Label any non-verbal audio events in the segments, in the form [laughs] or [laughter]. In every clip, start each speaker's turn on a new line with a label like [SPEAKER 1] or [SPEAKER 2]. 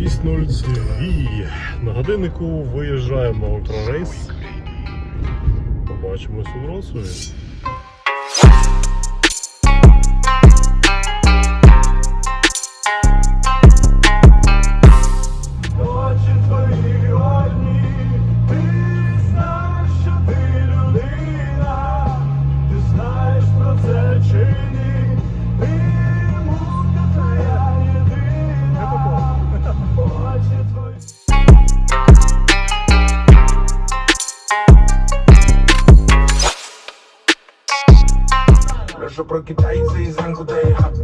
[SPEAKER 1] 6.07 і на годиннику виїжджаємо на ультрарейс. Побачимось у Вроцлаві.
[SPEAKER 2] що
[SPEAKER 3] прокидається і зранку дає
[SPEAKER 4] гад.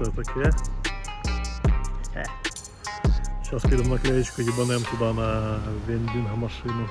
[SPEAKER 4] все таке. Е.
[SPEAKER 1] Зараз підемо наклеєчку їбанем туди на вендінг машину.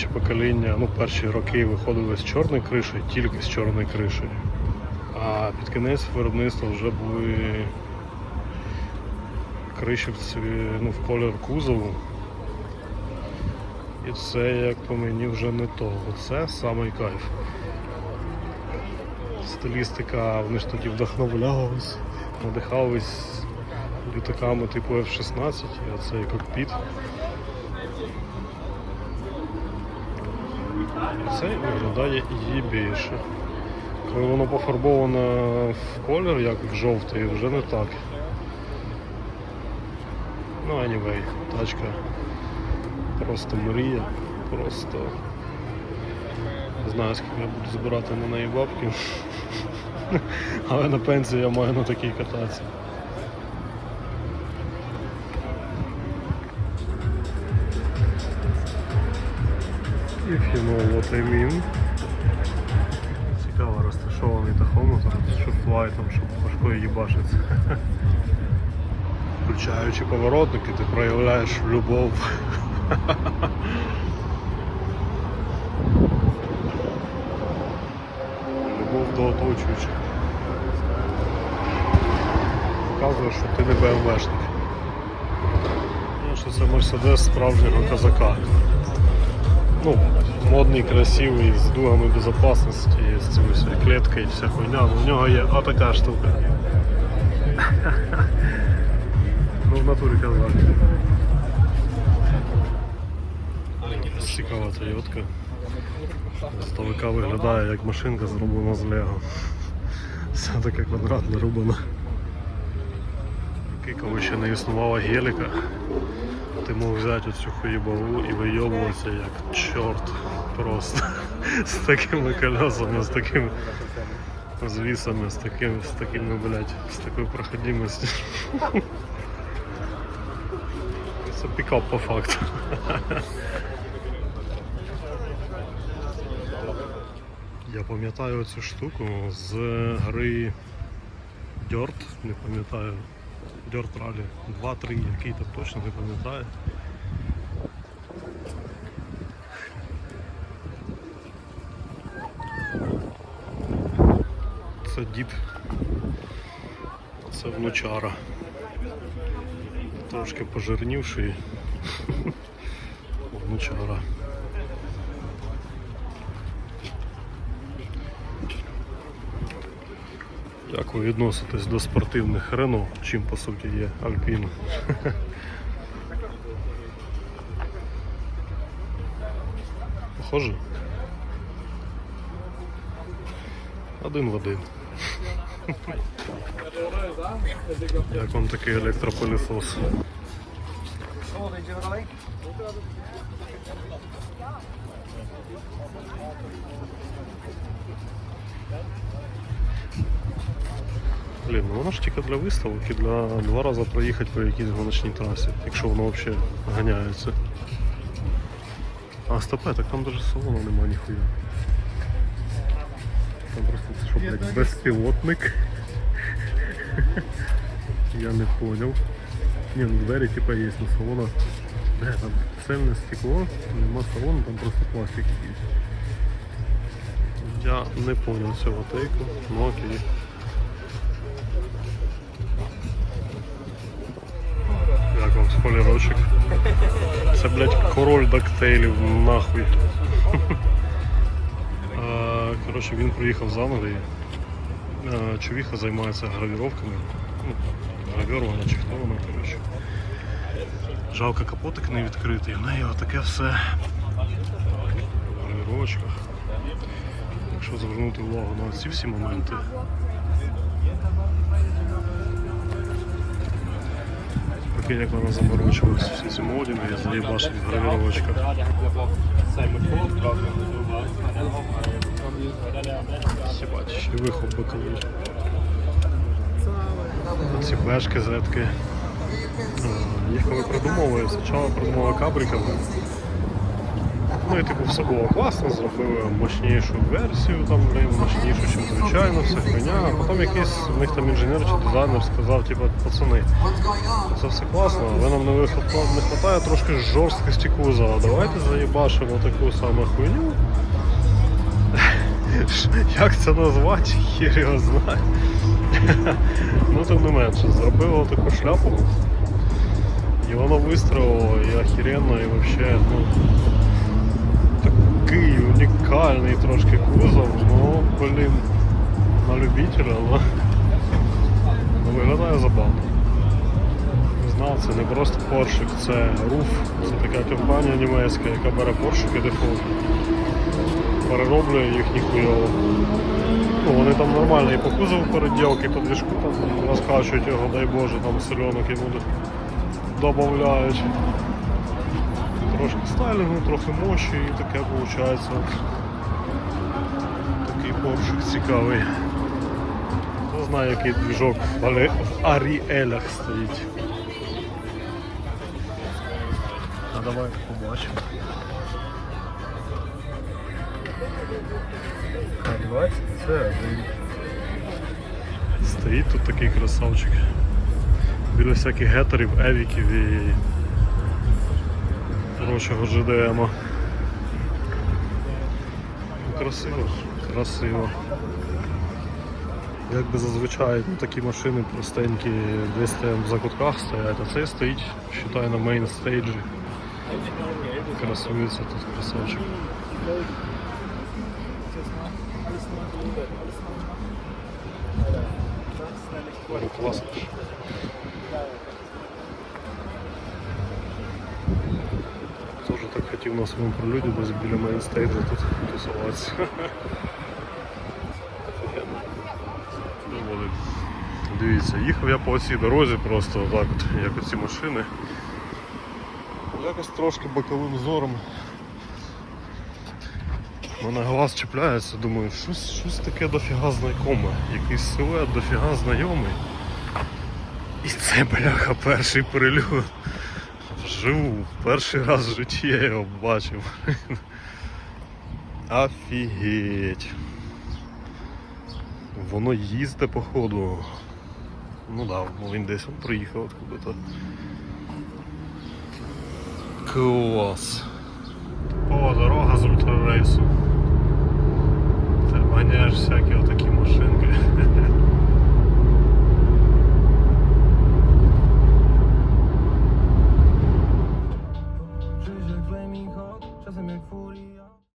[SPEAKER 1] Перші покоління, ну перші роки виходили з чорною кришею, тільки з чорною кришею. А під кінець виробництва вже були криші ну, в колір кузову. І це, як по мені, вже не то. Оце самий кайф. Стилістика, вони ж тоді вдохновлялись, надихались літаками типу F-16, і оцей кокпіт. Це виглядає її більше. Коли воно пофарбовано в колір, як в жовтий, вже не так. Ну, anyway, тачка просто мрія, просто не знаю, скільки я буду збирати на неї бабки. [laughs] Але на пенсію я маю на такій кататися. If you know what I mean. Цікаво розташований тахометр з шифлайтом, щоб важко їбашиться. [laughs] Включаючи поворотники, ти проявляєш любов. [laughs] Любов до оточуючих. Показує, що ти не БМВшник. Ну, що це Мерседес справжнього козака. Ну, модний, красивий, з дугами безпечності, з цією клеткою і вся хуйня. Ну, У нього є отака штука. Ну, в натурі казак. Цікава Тойотка. Здалека виглядає як машинка зроблена з Лего. Все таке квадратне рубано. Такий, ще не існувала геліка, мог взяти оцю хуєбаву і вийобуватися як чорт просто. [laughs] З такими колесами, з такими звісами, з такими, з такими, блядь, з такою проходимостю. [laughs] Це пікап по факту. [laughs] Я пам'ятаю цю штуку з гри Dirt, не пам'ятаю. Dirt Rally 2-3, який там точно не пам'ятаю. Це дід. Це внучара. Трошки пожирнівший. [laughs] Внучара. Як ви відноситесь до спортивних Рено, чим по суті є Альпін? [laughs] Похоже? Один в один. Як вам такий електропилісос? Блін, ну воно ж тільки для виставок і для два рази проїхати по якійсь гоночній трасі, якщо воно взагалі ганяється. А, стопе, так там навіть салону нема ніхуя. Там просто це що, блядь, безпілотник. Я не понял. Не, ну двері типа є, но салона. Бля, там цельне стекло, нема салону, там просто пластик якийсь. Я не понял цього тейку, ну окей. Як вам спойлерочок? Це, блядь, король доктейлів, нахуй. Коротше, він приїхав з Англії. А, Чувіха займається гравіровками. Ну, гравірування чи коротше. Жалко, капотик не відкритий, в неї отаке все в гравірочках. Якщо звернути увагу на ці всі моменти. Прикинь, як вона заморочилась всі ці модіни і заїбашить в гравірочках. Сібать, ще вихоп боковий. Ці бешки зетки. Е, Їх коли придумовує, спочатку придумали кабриками. Ну і типу все було класно, зробили мощнішу версію, там, блін, мощнішу, ніж звичайно, все хуйня. А потім якийсь в них там інженер чи дизайнер сказав, типу, пацани, це все класно, але нам не вистачає, не трошки жорсткості кузова. Давайте заїбашимо таку саму хуйню. Як це назвати, хір його знає. [laughs] ну тим не менше, зробили таку шляпу. І воно вистрілило, і охеренно, і вообще, ну, такий унікальний трошки кузов, ну, блін, на любителя, ну, ну виглядає забавно. Знав, це не просто поршик, це руф, це така компанія німецька, яка бере поршики дефолт, перероблює їх ніхуйово. Ну, вони там нормально і по кузову переділки, по двіжку там розкачують його, дай Боже, там сельонок йому додають. Трошки стайлінгу, трохи мощі і таке виходить. Такий поршик цікавий. Хто знає, який двіжок в Алі- в Аріелях стоїть. А давай побачимо. Стоїть тут такий красавчик. Біля всяких гетерів, евіків і прочого ЖДМа. Ну, Красиво, красиво. Як би зазвичай ну, такі машини простенькі десь там в закутках стоять, а цей стоїть, вважаю, на мейн стейджі. Красується тут красавчик. Ой, класно. Тоже так хотів на своєму пролюді десь біля мейнстейджа тут тусуватися. Дивіться, їхав я по цій дорозі просто так як оці машини. Якось трошки боковим зором. Мене глаз чіпляється, думаю, щось, щось таке дофіга знайоме, якийсь силует дофіга знайомий. І це, бляха, перший перельот. Вживу, перший раз в житті я його бачив. [laughs] Офігеть. Воно їздить походу. Ну да, він десь приїхав откуда-то. Клас. Типова дорога з ультрарейсу. Ти всякие всякі отакі машинки. [laughs]